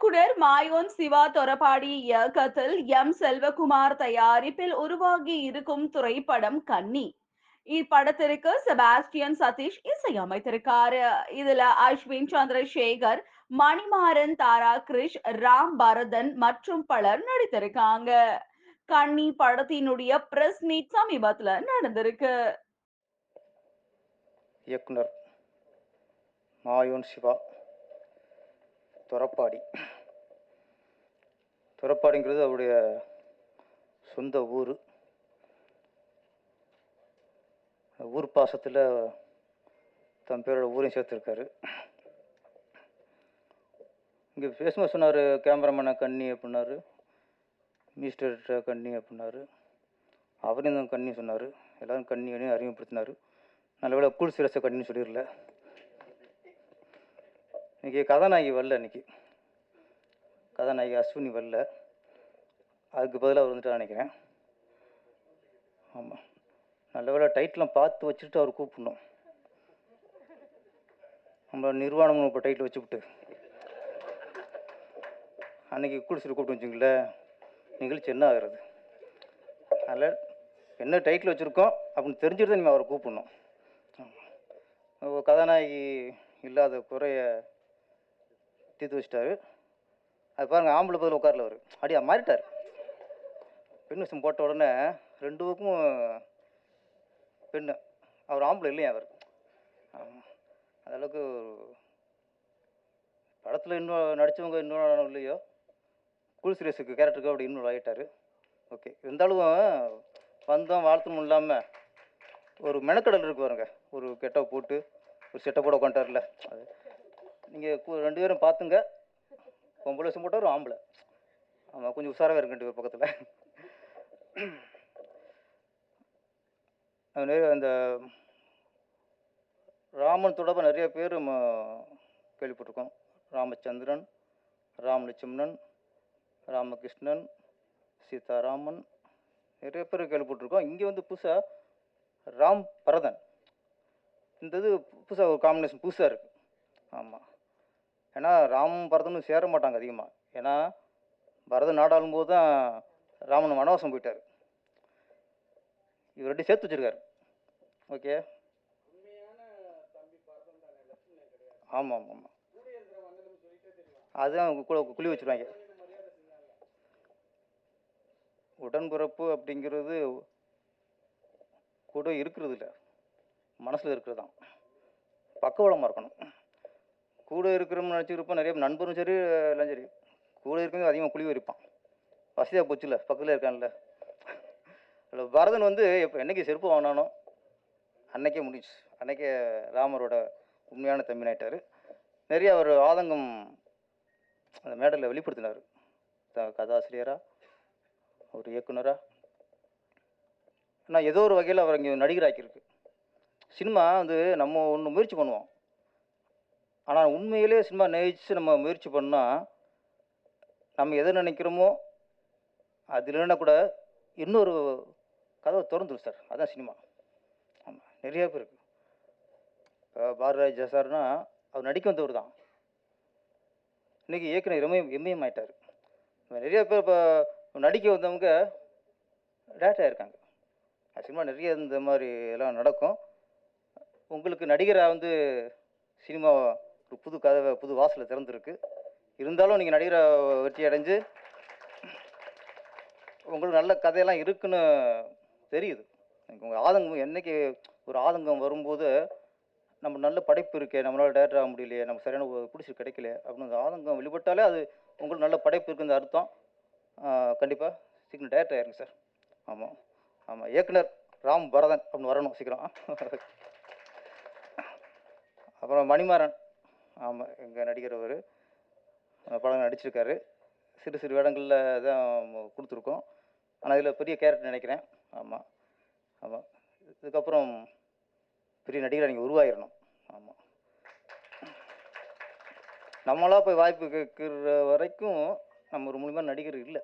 இயக்குனர் மாயோன் சிவா தொரபாடி இயக்கத்தில் எம் செல்வகுமார் தயாரிப்பில் உருவாகி இருக்கும் திரைப்படம் கன்னி. இப்படத்திற்கு செபாஸ்டியன் சதீஷ் இசையமைத்திருக்காரு. இதுல அஸ்வின் சந்திரசேகர் மணிமாறன் தாரா கிரிஷ் ராம் பரதன் மற்றும் பலர் நடித்திருக்காங்க. கன்னி படத்தினுடைய பிரஸ் மீட் சமீபத்துல நடந்திருக்கு. இயக்குனர் மாயோன் சிவா. துறப்பாடி. துறப்பாடிங்கிறது அவருடைய சொந்த ஊர். ஊர் பாசத்தில் தன் பேரோட ஊரையும் சேர்த்துருக்காரு. இங்கே பேசும்போது சொன்னார் கேமராமேனை கண்ணி அப்படின்னாரு. மினிஸ்டர் கண்ணி அப்படின்னாரு. அவரையும் தான் கண்ணி சொன்னார். எல்லோரும் கண்ணி அறிமுகப்படுத்தினார். நல்லவேளை கூழ் சிரசை கண்ணின்னு சொல்லிடல இன்றைக்கி கதாநாயகி வரல இன்றைக்கி கதாநாயகி அஸ்வினி வரல. அதுக்கு பதிலாக அவர் வந்துட்டு நினைக்கிறேன். ஆமாம் நல்லவேளை டைட்டிலாம் பார்த்து வச்சுட்டு அவர் கூப்பிடணும். நம்மளோட நிர்வாணமும் இப்போ டைட்டில் வச்சுவிட்டு அன்றைக்கி குளிச்சுட்டு கூப்பிட்டு வச்சுங்களேன் நிகழ்ச்சி என்ன ஆகிறது? அதில் என்ன டைட்டில் வச்சுருக்கோம் அப்படின்னு தெரிஞ்சுட்டு தான் நீங்கள் அவரை கூப்பிடணும். கதாநாயகி இல்லாத குறைய தீர்த்து வச்சிட்டாரு. அது பாருங்கள் ஆம்பளை பதில் உட்காரல அவர். அப்படியா மாறிட்டார். பெண் விஷம் போட்ட உடனே ரெண்டு பக்கமும் பெண்ணு. அவர் ஆம்பளை இல்லையா அவர்? ஆமாம் அதளவுக்கு படத்தில் இன்னும் நடித்தவங்க இன்னும் இல்லையோ? கூல் சீரியஸுக்கு கேரக்டருக்கு அப்படி இன்னும் ஆகிட்டார் ஓகே. இருந்தாலும் வந்தோம் வாழ்த்தணும் இல்லாமல் ஒரு மெனக்கடல் இருக்கு பாருங்க. ஒரு கெட்ட போட்டு ஒரு செட்டை போட உட்காந்துட்டார்ல அது நீங்கள் ரெண்டு பேரும் பார்த்துங்க பொம்பளை விஷம் போட்டால் ஒரு ஆம்பளை. ஆமாம் கொஞ்சம் உஷாராக இருக்கு ரெண்டு பேர் பக்கத்தில். அது அந்த ராமன் தொடர்பாக நிறைய பேர் நம்ம கேள்விப்பட்டிருக்கோம். ராமச்சந்திரன் ராமலட்சுமணன் ராமகிருஷ்ணன் சீதாராமன் நிறைய பேர் கேள்விப்பட்டிருக்கோம். இங்கே வந்து புதுசாக ராம் பரதன். இந்த இது புதுசாக ஒரு காம்பினேஷன் புதுசாக இருக்குது ஆமாம் ஏன்னா ராம் பரதனும் சேர மாட்டாங்க அதிகமாக ஏன்னா பரதன் நாடாளும் போது தான் ராமன் வனவாசம் போயிட்டார். இவர் ரெண்டு சேர்த்து வச்சிருக்காரு. ஓகே? ஆமாம் ஆமாம் ஆமாம் அதுதான் கூட குழி வச்சிருவாங்க. உடன்பிறப்பு அப்படிங்கிறது கூட இருக்கிறது இல்லை மனசில் இருக்கிறது தான் பக்கவளமாக இருக்கணும். கூட இருக்கிறோம்னு நினச்சிருப்போம் நிறைய நண்பரும் சரி எல்லாம் சரி. கூட இருக்கிறவங்க அதிகமாக குழி இருப்பான். வசதியாக போச்சுல பக்கத்தில் இருக்கான்ல. அதில் பரதன் வந்து எப்போ என்னைக்கு செருப்பு வாங்கினானோ அன்னைக்கே முடிச்சு அன்னைக்கே ராமரோட உண்மையான தம்பினாயிட்டார் நிறைய அவர் ஆதங்கம் அந்த மேடலில் வெளிப்படுத்தினார். த- கதாசிரியராக ஒரு இயக்குனராக ஆனால் ஏதோ ஒரு வகையில் அவர் இங்கே நடிகராக்கியிருக்கு. சினிமா வந்து நம்ம ஒன்று முயற்சி பண்ணுவோம். ஆனால் உண்மையிலே சினிமா நேசித்து நம்ம முயற்சி பண்ணால் நம்ம எதை நினைக்கிறோமோ அது இல்லைன்னா கூட இன்னொரு கதவை திறந்துரும் சார். அதுதான் சினிமா. ஆமாம் நிறைய பேர் இருக்கு. இப்போ பாரதிராஜா சார்னா அவர் நடிக்க வந்தவர் தான். இன்னைக்கு இயக்குனர் எம்ஏ எம்ஏஎம் ஆகிட்டார் நிறைய பேர் இப்போ நடிக்க வந்தவங்க டேட் இருக்காங்க சினிமா நிறைய இந்த மாதிரி எல்லாம் நடக்கும். உங்களுக்கு நடிகராக வந்து சினிமா ஒரு புது கதவை புது வாசலை திறந்துருக்கு. இருந்தாலும் நீங்கள் நடிகரை வெற்றி அடைஞ்சு உங்களுக்கு நல்ல கதையெல்லாம் இருக்குன்னு தெரியுது. உங்கள் ஆதங்கம் என்றைக்கு ஒரு ஆதங்கம் வரும்போது நம்ம நல்ல படைப்பு இருக்கே நம்மளால் டேரக்டர் ஆக முடியலையே நம்ம சரியான பிடிச்சி கிடைக்கல அப்படின்னு அந்த ஆதங்கம் வெளிப்பட்டாலே அது உங்களுக்கு நல்ல படைப்பு இருக்குன்னு அர்த்தம். கண்டிப்பாக சீக்கிரம் டேரக்டர் ஆயிருங்க சார். ஆமாம் ஆமாம் இயக்குனர் ராம் பரதன் அப்படின்னு வரணும் சீக்கிரம். அப்புறம் மணிமாறன். ஆமாம் எங்கள் நடிகர் அவர். படம் நடிச்சிருக்காரு. சிறு சிறு வேடங்களில் தான் கொடுத்துருக்கோம். ஆனால் இதில் பெரிய கேரக்டர் நினைக்கிறேன். ஆமாம் ஆமாம் இதுக்கப்புறம் பெரிய நடிகராக நீங்கள் உருவாகிடணும் ஆமாம் நம்மளாக போய் வாய்ப்பு கேட்குற வரைக்கும் நம்ம ஒரு முழுமையான நடிகர் இல்லை.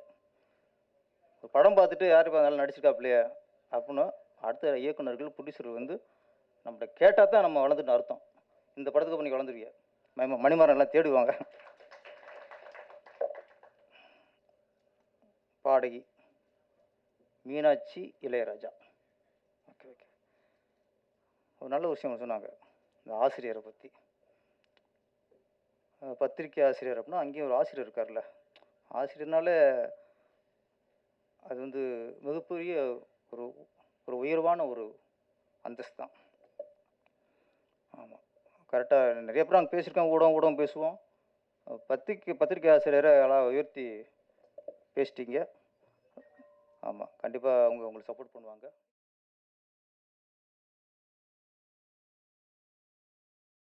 ஒரு படம் பார்த்துட்டு யார் இப்போ நல்லா நடிச்சிருக்காப்லையே அப்படின்னு அடுத்த இயக்குனர்கள் ப்ரொடியூசர் வந்து நம்மகிட்ட கேட்டால் தான் நம்ம வளர்ந்துட்டு அர்த்தம். இந்த படத்துக்கு அப்புறம் நீங்கள் வளர்ந்துருவீங்க. மணிமரம் எல்லாம் தேடுவாங்க. பாடகி மீனாட்சி இளையராஜா. Okay okay. ஒரு நல்ல விஷயம் சொன்னாங்க. இந்த ஆசிரியரை பற்றி பத்திரிக்கை ஆசிரியர் அப்படின்னா அங்கேயும் ஒரு ஆசிரியர் இருக்கார்ல ஆசிரியர்னாலே அது வந்து மிகப்பெரிய ஒரு ஒரு உயர்வான ஒரு அந்தஸ்து தான் ஆமாம் கரெக்டாக நிறைய பேர் அங்கே பேசியிருக்கோம் ஊடகம் ஊடகம் பேசுவோம். பத்திரிக்கை பத்திரிக்கை ஆசிரியரை எல்லாம் உயர்த்தி பேசிட்டீங்க. ஆமாம் கண்டிப்பாக அவங்க உங்களுக்கு சப்போர்ட் பண்ணுவாங்க.